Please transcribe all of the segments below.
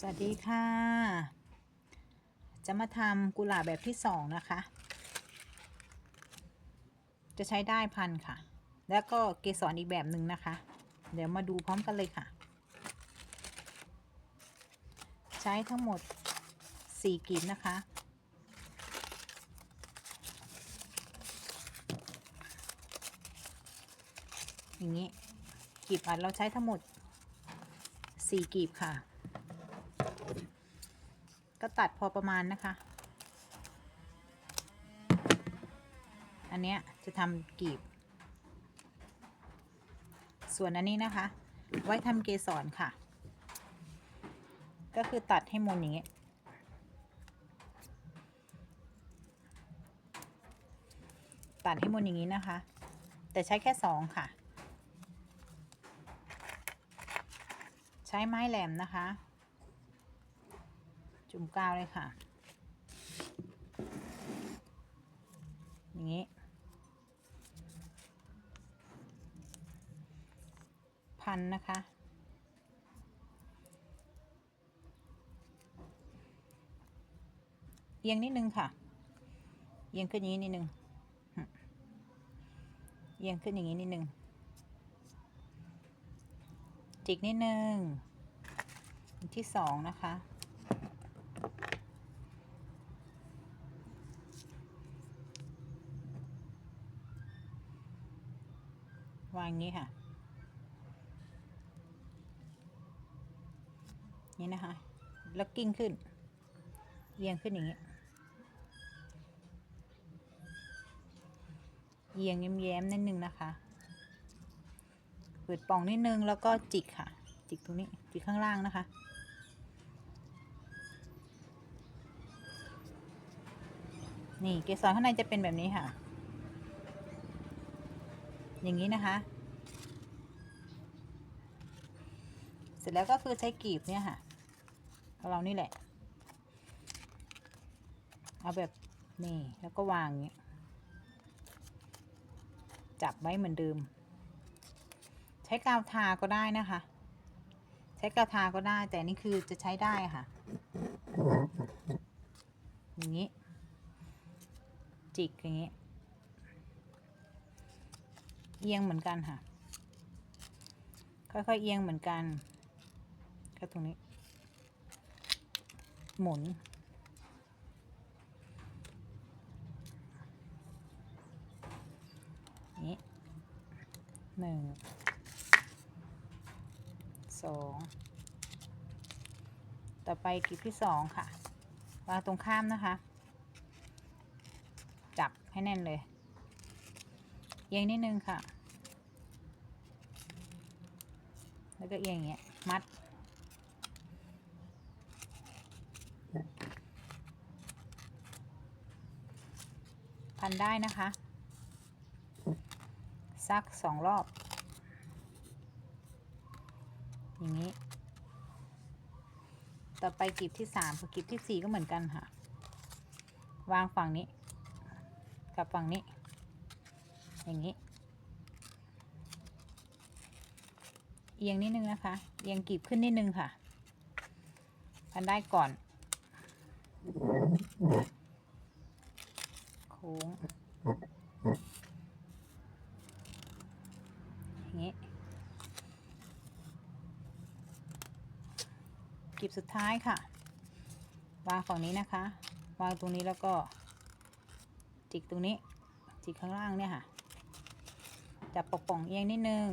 สวัสดีค่ะ จะมาทำกุหลาบแบบที่สองนะคะ จะใช้ได้พันค่ะ แล้วก็เกสรอีกแบบหนึ่งนะคะ เดี๋ยวมาดูพร้อมกันเลยค่ะ ใช้ทั้งหมด4กลีบนะคะ อย่างนี้กลีบอัดเราใช้ทั้งหมด4กลีบค่ะ ก็ตัดพอประมาณนะคะ อันเนี้ยจะทำกีบ ส่วนอันนี้นะคะ ไว้ทำเกสรค่ะ ก็คือตัดให้มนอย่างเงี้ยตัดให้มนอย่างนี้นะคะ แต่ใช้แค่สองค่ะ ใช้ไม้แหลมนะคะ จุ่มกาวเลยค่ะ อย่างนี้ พันนะคะ เอียงนิดนึงค่ะ เอียงขึ้นอย่างนี้นิดนึง เอียงขึ้นอย่างนี้นิดนึง จิกนิดนึงที่สองนะคะ วาง อย่างนี้ค่ะ นี่นะคะ แล้วกิ้งขึ้น เอียงขึ้นอย่างนี้ เอียงแย้มๆนิดนึงนะคะเปิดป่องนิดนึงแล้วก็จิกค่ะ จิกตรงนี้ จิกข้างล่างนะคะนี่เกสรข้างในจะเป็นแบบนี้ค่ะ อย่างนี้นะคะ เส ร็จแล้วก็คือใช้กลีบเนี่ยค่ะของเรานี่แหละ เอาแบบนี่แล้วก็วางอย่างนี้จับไว้เหมือนเดิม ใช้กาวทาก็ได้นะคะ ใช้กาวทาก็ได้ แต่นี่คือจะใช้ได้ค่ะ อย่างนี้ จิกอย่างนี้ เอียงเหมือนกันค่ะ ค่อยๆเอียงเหมือนกัน ก็ตรงนี้ หมุน นี้หนึ่งสองต่อไปกลีบที่สองค่ะวางตรงข้ามนะคะ จับให้แน่นเลยเอียงนิดนึงค่ะ แล้วก็เอียงอย่างเงี้ย มัด พันได้นะคะสักสองรอบ อย่างนี้ ต่อไปกลีบที่สามกับกลีบที่สี่ก็เหมือนกันค่ะ วางฝั่งนี้ กับฝั่งนี้ อย่างนี้ เอียงนิดนึงนะคะ เอียงกลีบขึ้นนิดนึงค่ะ พันได้ก่อน ค้งอย่างนี้กลีบสุดท้ายค่ะ วางฝั่งนี้นะคะ วางตรงนี้แล้วก็ จิกตรงนี้ จิกข้างล่างเนี่ยค่ะ จับปกป่องเอียงนิดนึง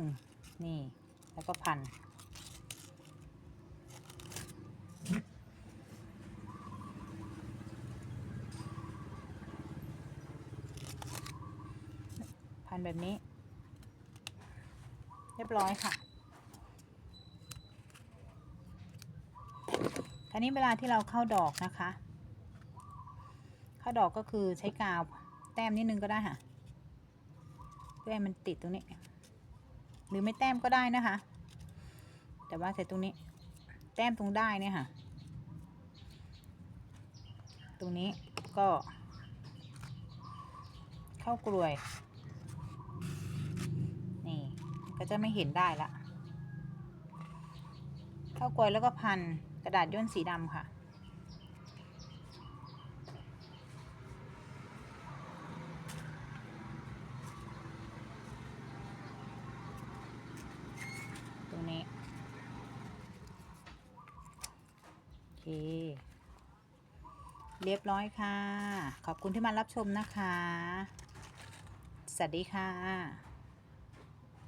นี่ แล้วก็พัน พัน แบบนี้ เรียบร้อยค่ะคราวนี้เวลาที่เราเข้าดอกนะคะ เข้าดอกก็คือใช้กาวแต้มนิดนึงก็ได้ค่ะ เพื่อให้มันติดตรงนี้ หรือไม่แต้มก็ได้นะคะ แต่ว่าใส่ตรงนี้ แต้มตรงได้เนี่ยค่ะ ตรงนี้ก็ เข้ากลวย นี่ ก็จะไม่เห็นได้ละข้าเข้ากลวยแล้วก็พันกระดาษย่นสีดำค่ะ ตรงนี้ โอเค เรียบร้อยค่ะ ขอบคุณที่มารับชมนะคะ สวัสดีค่ะ